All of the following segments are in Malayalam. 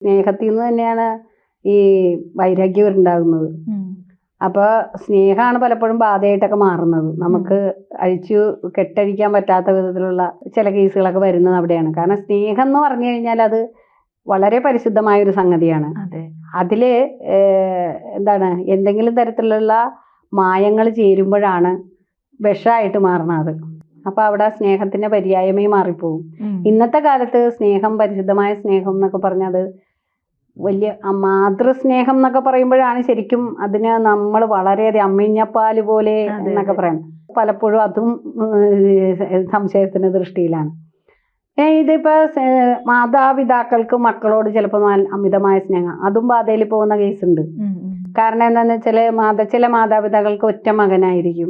സ്നേഹത്തിൽ നിന്ന് തന്നെയാണ് ഈ വൈരാഗ്യം ഉണ്ടാകുന്നത് അപ്പോൾ സ്നേഹമാണ് പലപ്പോഴും ബാധയായിട്ടൊക്കെ മാറുന്നത്. നമുക്ക് അഴിച്ചു കെട്ടഴിക്കാൻ പറ്റാത്ത വിധത്തിലുള്ള ചില കേസുകളൊക്കെ വരുന്നത് അവിടെയാണ്. കാരണം സ്നേഹം എന്ന് പറഞ്ഞു കഴിഞ്ഞാൽ അത് വളരെ പരിശുദ്ധമായ ഒരു സംഗതിയാണ്. അതെ. അതിൽ എന്താണ് എന്തെങ്കിലും തരത്തിലുള്ള മായങ്ങൾ ചേരുമ്പോഴാണ് വിഷമായിട്ട് മാറുന്നത്. അപ്പോൾ അവിടെ സ്നേഹത്തിന്റെ പര്യായമേ മാറിപ്പോവും. ഇന്നത്തെ കാലത്ത് സ്നേഹം പരിശുദ്ധമായ സ്നേഹം എന്നൊക്കെ പറഞ്ഞത് വലിയ മാതൃസ്നേഹം എന്നൊക്കെ പറയുമ്പോഴാണ് ശരിക്കും അതിന് നമ്മൾ വളരെയധികം അമ്മിഞ്ഞപ്പാൽ പോലെ എന്നൊക്കെ. പറയാം പലപ്പോഴും അതും സംശയത്തിന് ദൃഷ്ടിയിലാണ്. ഏ, ഇതിപ്പോ സ- മാതാപിതാക്കൾക്ക് മക്കളോട് ചിലപ്പോൾ അമിതമായ സ്നേഹം. അതും ബാധയിൽ പോകുന്ന കേസുണ്ട്. കാരണം എന്താണെന്ന് വെച്ചാൽ മാത ചില മാതാപിതാക്കൾക്ക് ഒറ്റ മകനായിരിക്കും.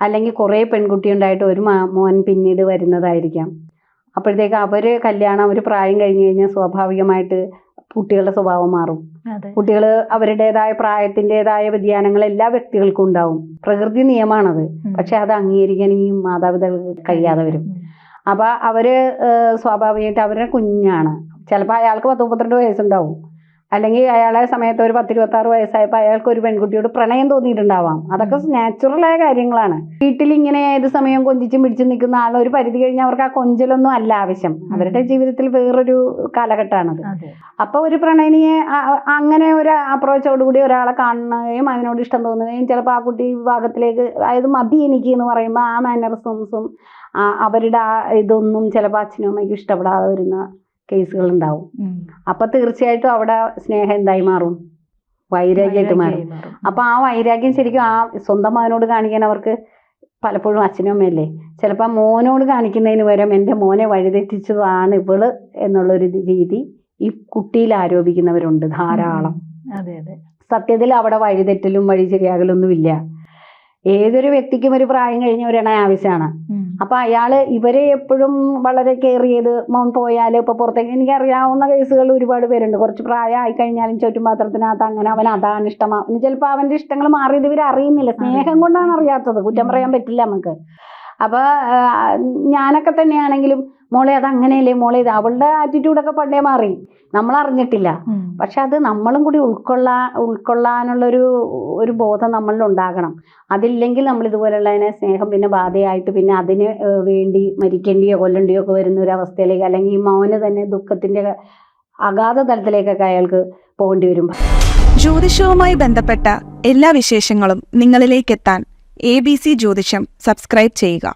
അല്ലെങ്കിൽ കുറേ പെൺകുട്ടി ഉണ്ടായിട്ട് ഒരു മോൻ പിന്നീട് വരുന്നതായിരിക്കാം. അപ്പോഴത്തേക്ക് അവർ കല്യാണം ഒരു പ്രായം കഴിഞ്ഞ് കഴിഞ്ഞാൽ സ്വാഭാവികമായിട്ട് കുട്ടികളുടെ സ്വഭാവം മാറും. കുട്ടികൾ അവരുടേതായ പ്രായത്തിന്റെതായ വ്യതിയാനങ്ങൾ എല്ലാ വ്യക്തികൾക്കും ഉണ്ടാവും. പ്രകൃതി നിയമമാണത്. പക്ഷെ അത് അംഗീകരിക്കാൻ ഈ മാതാപിതാക്കൾക്ക് കഴിയാതെ വരും. അപ്പോൾ അവർ സ്വാഭാവികമായിട്ട് അവരുടെ കുഞ്ഞാണ്. ചിലപ്പോൾ അയാൾക്ക് പത്ത് മുപ്പത്തിരണ്ട് വയസ്സുണ്ടാവും. അല്ലെങ്കിൽ അയാളെ സമയത്ത് ഒരു പത്തിരുപത്താറ് വയസ്സായപ്പോൾ അയാൾക്ക് ഒരു പെൺകുട്ടിയോട് പ്രണയം തോന്നിയിട്ടുണ്ടാവാം. അതൊക്കെ നാച്ചുറലായ കാര്യങ്ങളാണ്. വീട്ടിൽ ഇങ്ങനെ ഏത് സമയം കൊഞ്ചിച്ചും പിടിച്ചും നിൽക്കുന്ന ആൾ ഒരു പരിധി കഴിഞ്ഞാൽ അവർക്ക് ആ കൊഞ്ചലൊന്നും അല്ല ആവശ്യം. അവരുടെ ജീവിതത്തിൽ വേറൊരു കാലഘട്ടമാണത്. അപ്പോൾ ഒരു പ്രണയിനിയെ അങ്ങനെ ഒരു അപ്രോച്ചോടുകൂടി ഒരാളെ കാണുകയും അതിനോട് ഇഷ്ടം തോന്നുകയും ചിലപ്പോൾ ആ കുട്ടി വിഭാഗത്തിലേക്ക് അതായത് മതി എനിക്ക് എന്ന് പറയുമ്പോൾ ആ മാനറിസംസും അവരുടെ ആ ഇതൊന്നും ചിലപ്പോൾ അച്ഛനും അമ്മയ്ക്കും ഇഷ്ടപ്പെടാതെ വരുന്ന കേസുകൾ ഉണ്ടാവും അപ്പൊ തീർച്ചയായിട്ടും അവിടെ സ്നേഹം എന്തായി മാറും? വൈരാഗ്യമായിട്ട് മാറും. അപ്പൊ ആ വൈരാഗ്യം ശരിക്കും ആ സ്വന്തം മകനോട് കാണിക്കാൻ അവർക്ക് പലപ്പോഴും അച്ഛനും അമ്മയല്ലേ? ചിലപ്പോൾ മോനോട് കാണിക്കുന്നതിന് പകരം എന്റെ മോനെ വഴിതെറ്റിച്ചതാണ് ഇവൾ എന്നുള്ളൊരു രീതി ഈ കുട്ടിയിൽ ആരോപിക്കുന്നവരുണ്ട് ധാരാളം. സത്യത്തിൽ അവിടെ വഴിതെറ്റലും വഴി ശരിയാകലൊന്നുമില്ല. ഏതൊരു വ്യക്തിക്കും ഒരു പ്രായം കഴിഞ്ഞ ഒരു ആവശ്യമാണ്. അപ്പൊ അയാൾ ഇവരെ എപ്പോഴും വളരെ കെയർ ചെയ്ത് മോൻ പോയാൽ ഇപ്പൊ പുറത്തേക്ക് എനിക്ക് അറിയാവുന്ന കേസുകൾ ഒരുപാട് പേരുണ്ട്. കുറച്ച് പ്രായം ആയി കഴിഞ്ഞാലും ചുറ്റുപാത്രത്തിനകത്ത് അങ്ങനെ അവൻ അതാണ് ഇഷ്ടമാ. ചിലപ്പോൾ അവന്റെ ഇഷ്ടങ്ങൾ മാറിയത് ഇവർ അറിയുന്നില്ല സ്നേഹം കൊണ്ടാണ് അറിയാത്തത്. കുറ്റം പറയാൻ പറ്റില്ല നമുക്ക്. അപ്പോൾ ഞാനൊക്കെ തന്നെയാണെങ്കിലും മോളെ അത് അങ്ങനെയല്ലേ മോളെ ഇത് അവളുടെ ആറ്റിറ്റ്യൂഡൊക്കെ പണ്ടേ മാറി. നമ്മൾ അറിഞ്ഞിട്ടില്ല പക്ഷെ അത് നമ്മളും കൂടി ഉൾക്കൊള്ളാ ഉൾക്കൊള്ളാനുള്ളൊരു ഒരു ബോധം നമ്മളിൽ ഉണ്ടാകണം. അതില്ലെങ്കിൽ നമ്മൾ ഇതുപോലുള്ളതിനെ സ്നേഹം പിന്നെ ബാധയായിട്ട് പിന്നെ അതിന് വേണ്ടി മരിക്കേണ്ടിയോ കൊല്ലണ്ടിയോ ഒക്കെ വരുന്ന ഒരു അവസ്ഥയിലേക്ക് അല്ലെങ്കിൽ ഈ മൗന തന്നെ ദുഃഖത്തിന്റെ അഗാധ തലത്തിലേക്കൊക്കെ അയാൾക്ക് പോകേണ്ടി വരും. ജ്യോതിഷവുമായി ബന്ധപ്പെട്ട എല്ലാ വിശേഷങ്ങളും നിങ്ങളിലേക്കെത്താൻ എ ബി സി ജ്യോതിഷം സബ്സ്ക്രൈബ് ചെയ്യുക.